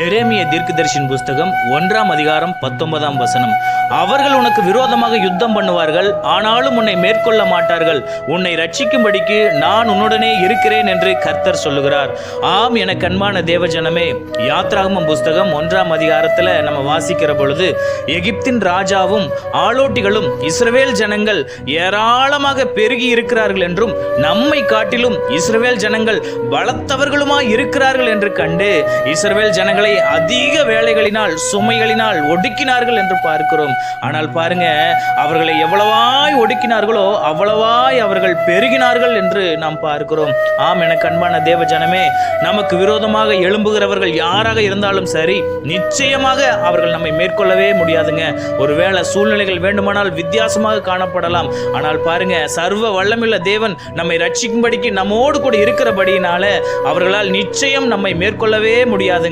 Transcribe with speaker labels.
Speaker 1: எரேமிய தீர்க்கதரிசியின் புஸ்தகம் ஒன்றாம் அதிகாரம் பத்தொன்பதாம் வசனம். அவர்கள் உனக்கு விரோதமாக யுத்தம் பண்ணுவார்கள் ஆனாலும் உன்னை மேற்கொள்ள மாட்டார்கள். உன்னை ரட்சிக்கும்படிக்கு நான் உன்னுடனே இருக்கிறேன் என்று கர்த்தர் சொல்லுகிறார். ஆம் என கண்மான தேவஜனமே யாத்ராகமம் புஸ்தகம் ஒன்றாம் அதிகாரத்தில் நம்ம வாசிக்கிற பொழுது எகிப்தின் ராஜாவும் ஆலோட்டிகளும் இஸ்ரவேல் ஜனங்கள் ஏராளமாக பெருகி இருக்கிறார்கள் என்றும் நம்மை காட்டிலும் இஸ்ரவேல் ஜனங்கள் பலத்தவர்களுமாய் இருக்கிறார்கள் என்று கண்டு இஸ்ரவேல் ஜனங்களை அதிக வேலைகளினால் சுமைகளினால் ஒடுக்கினார்கள் என்று பார்க்கிறோம். ஆனால் பாருங்க அவர்களை எவ்வளவாய் ஒடுக்கினார்களோ அவ்வளவாய் அவர்கள் பெருகினார்கள் என்று நாம் பார்க்கிறோம். ஆம் எனக்கு அன்பான தேவ ஜனமே நமக்கு விரோதமாக எழும்புகிறவர்கள் யாராக இருந்தாலும் சரி நிச்சயமாக அவர்கள் நம்மை மேற்கொள்ளவே முடியாதுங்க. ஒருவேளை சூழ்நிலைகள் வேண்டுமானால் வித்தியாசமாக காணப்படலாம். ஆனால் பாருங்க சர்வ வல்லமுள்ள தேவன் நம்மை ரட்சிக்கும்படிக்கு நம்மோடு கூட இருக்கிறபடியினால அவர்களால் நிச்சயம் நம்மை மேற்கொள்ளவே முடியாதுங்க.